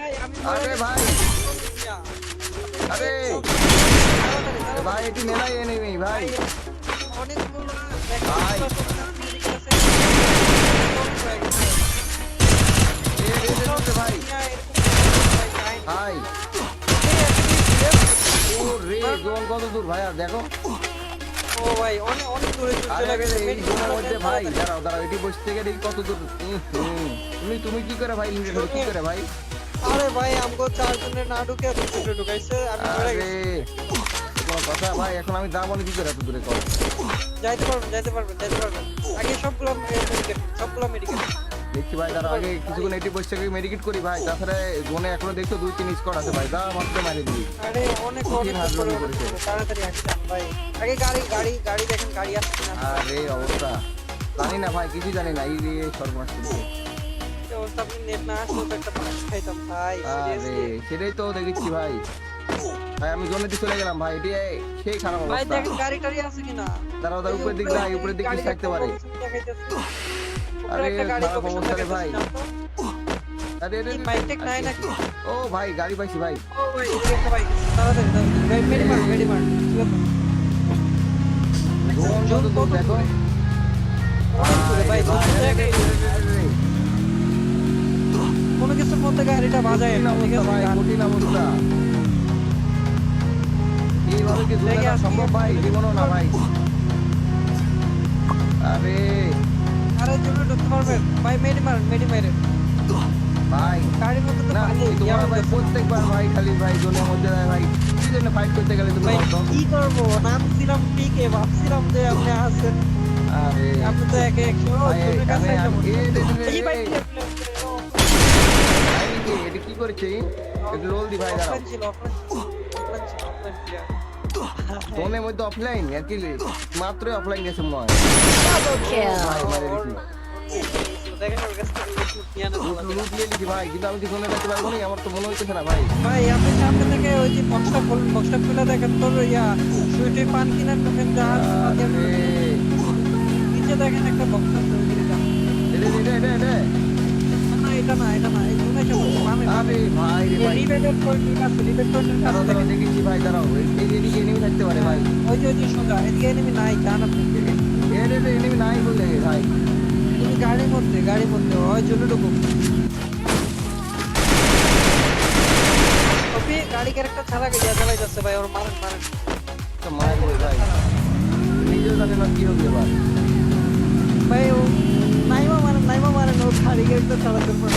আরে ভাই। আরে ভাই এটি মেলাই এনিমি ভাই অনেকগুলো ভাই। এ রে রে রে ভাই। ভাই। ও রে জোন কত দূর ভাই আর দেখো। ও ভাই অনেক অনেক দূরে চলে গেছে মধ্যে ভাই দাঁড়াও দাঁড়াও এটি বসে থেকে দেখি কত দূর। তুমি তুমি কি করে ভাই কি করে ভাই? আরে ভাই আমগো চারজনের না ঢুকে দুটো ঢুকাইছে আমি গেছি। কোনো কথা ভাই এখন আমি যাব না কি করে এত দূরে কর যাইতে পারবেন যাইতে পারবেন যাইতে পারবেন। আগে সবগুলো সবগুলো দেখছি ভাই দাঁড়াও আগে কিছুক্ষণ এটি বসে থেকে মেডিকেট করি ভাই তাছাড়া জোনে এখনও দেখছ দুই তিন স্কোয়াড আছে ভাই যা মাত্র মারি দিবি। আরে অনেক। তাড়াতাড়ি ভাই। আগে গাড়ি গাড়ি গাড়ি দেখেন গাড়ি আসছে না। আরে অবস্থা। জানি না ভাই কিছু জানি না এই সর্বনাশ আপনি নেট না আসলে তো একটা পাশ খাইতাম ভাই আরে সেটাই তো দেখেছি ভাই। ভাই আমি জোনে চলে গেলাম ভাই এটি সেই খারাপ ভাই অবস্থা। দেখেন গাড়ি টাড়ি আছে কিনা? দাঁড়াও দাঁড়াও উপরের দিক যাই উপরের দিক কিছু থাকতে পারে। আরে, খারাপ অবস্থা রে ভাই। আরে আরে, বাইক নাই নাকি? ও ভাই গাড়ি পাইছি ভাই। ও ভাই একটা বাইক তাড়াতাড়ি মেডি মার মার কত দূর দেখো। ভাই কিছুর মধ্যে গাড়িটা বাজায়। না ঠিক অবস্থা ভাই আছে কঠিন অবস্থা। এইভাবে কি লেগে সম্ভব ভাই? জীবনও না ভাই। আরে। আরে তুমি ঢুকতে পারবেন। ভাই মেডি মার মেডি মারেন। ভাই গাড়ির মধ্যে তো পানি তোমার ভাই প্রত্যেকবার ভাই খালি ভাই জোনের মধ্যে ভাই। কি জন্য ফাইট করতে গেলে তুমি কি করব? নামছিলাম ঠিকই ভাবছিলাম যে আপনি আছেন আরে। আপনি তো একে একশো ভাই, কাছে এই ভাই কি করেছে? একটু রোল দি ভাই দাঁড়াও মধ্যে অফলাইন আর কি মাত্র অফলাইন গেছে মনে হয় ভাই মারে ভাই কিন্তু আমি পারব না আমার তো মনে হইতেছে না ভাই। ভাই আপনি সামনে থেকে ওই যে বক্সটা খুলুন বক্সটা খুলে দেখেন ইয়া সুইটে পান টোকেন জাহাজ নিচে দেখেন একটা বক্স আছে ওই দিকে যান এটা এটা আরে ভাই রে ভাই। দাঁড়াও দেখেছি দাঁড়াও। এই- এই এদিকে এনিমি থাকতে পারে ভাই। ওই যে ওই যে সোজা এদিকে এনিমি নাই জান আপনি। এর এর এনিমি নাই বলে ভাই। তুমি গাড়ির মধ্যে গাড়ির মধ্যে ওই জন্য ঢুকো। গাড়ি ক্যারেক্টার ছাড়া গিয়ে চালাই যাচ্ছে ভাই ওর মারেন মারেন। তো মার বলে ভাই। নিজেও জানে না কি হবে এবার ভাই ও নাইমা মারেন নাইমা মারেন ও গাড়ি ক্যারেক্টার ছাড়া করবে